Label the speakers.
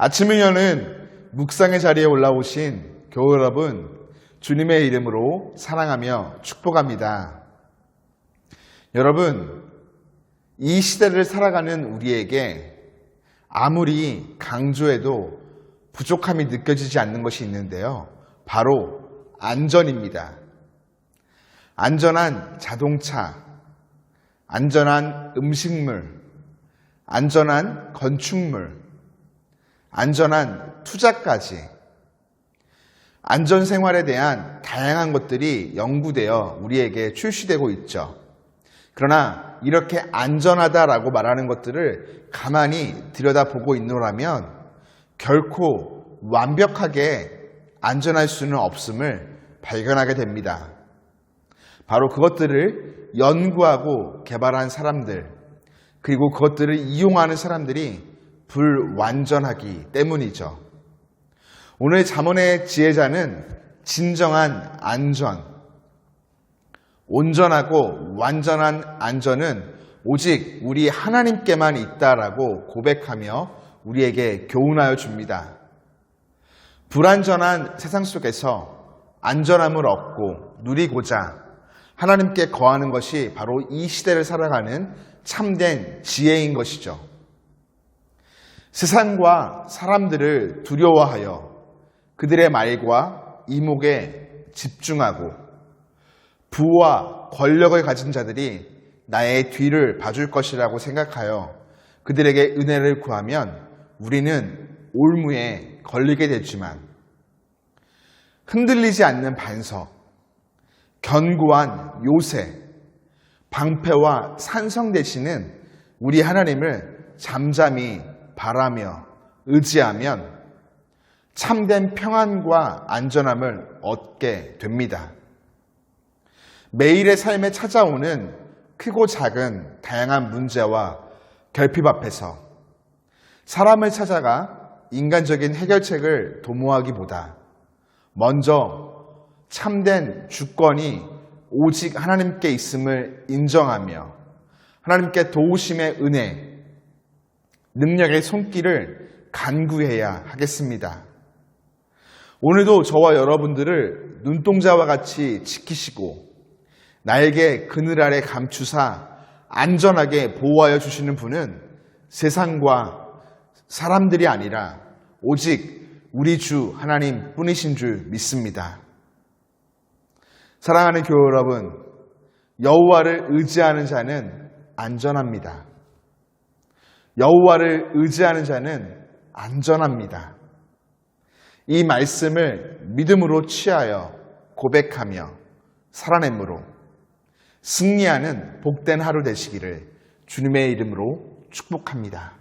Speaker 1: 아침을 여는 묵상의 자리에 올라오신 교우 여러분, 주님의 이름으로 사랑하며 축복합니다. 여러분, 이 시대를 살아가는 우리에게 아무리 강조해도 부족함이 느껴지지 않는 것이 있는데요. 바로 안전입니다. 안전한 자동차, 안전한 음식물, 안전한 건축물, 안전한 투자까지 안전 생활에 대한 다양한 것들이 연구되어 우리에게 출시되고 있죠. 그러나 이렇게 안전하다라고 말하는 것들을 가만히 들여다보고 있노라면 결코 완벽하게 안전할 수는 없음을 발견하게 됩니다. 바로 그것들을 연구하고 개발한 사람들, 그리고 그것들을 이용하는 사람들이 불완전하기 때문이죠. 오늘 잠언의 지혜자는 진정한 안전, 온전하고 완전한 안전은 오직 우리 하나님께만 있다라고 고백하며 우리에게 교훈하여 줍니다. 불안전한 세상 속에서 안전함을 얻고 누리고자 하나님께 거하는 것이 바로 이 시대를 살아가는 참된 지혜인 것이죠. 세상과 사람들을 두려워하여 그들의 말과 이목에 집중하고 부와 권력을 가진 자들이 나의 뒤를 봐줄 것이라고 생각하여 그들에게 은혜를 구하면 우리는 올무에 걸리게 되지만 흔들리지 않는 반석, 견고한 요새, 방패와 산성 되시는 우리 하나님을 잠잠히 바라며 의지하면 참된 평안과 안전함을 얻게 됩니다. 매일의 삶에 찾아오는 크고 작은 다양한 문제와 결핍 앞에서 사람을 찾아가 인간적인 해결책을 도모하기보다 먼저 참된 주권이 오직 하나님께 있음을 인정하며 하나님께 도우심의 은혜, 능력의 손길을 간구해야 하겠습니다. 오늘도 저와 여러분들을 눈동자와 같이 지키시고 나에게 그늘 아래 감추사 안전하게 보호하여 주시는 분은 세상과 사람들이 아니라 오직 우리 주 하나님 뿐이신 줄 믿습니다. 사랑하는 교회 여러분, 여호와를 의지하는 자는 안전합니다. 여호와를 의지하는 자는 안전합니다. 이 말씀을 믿음으로 취하여 고백하며 살아내므로 승리하는 복된 하루 되시기를 주님의 이름으로 축복합니다.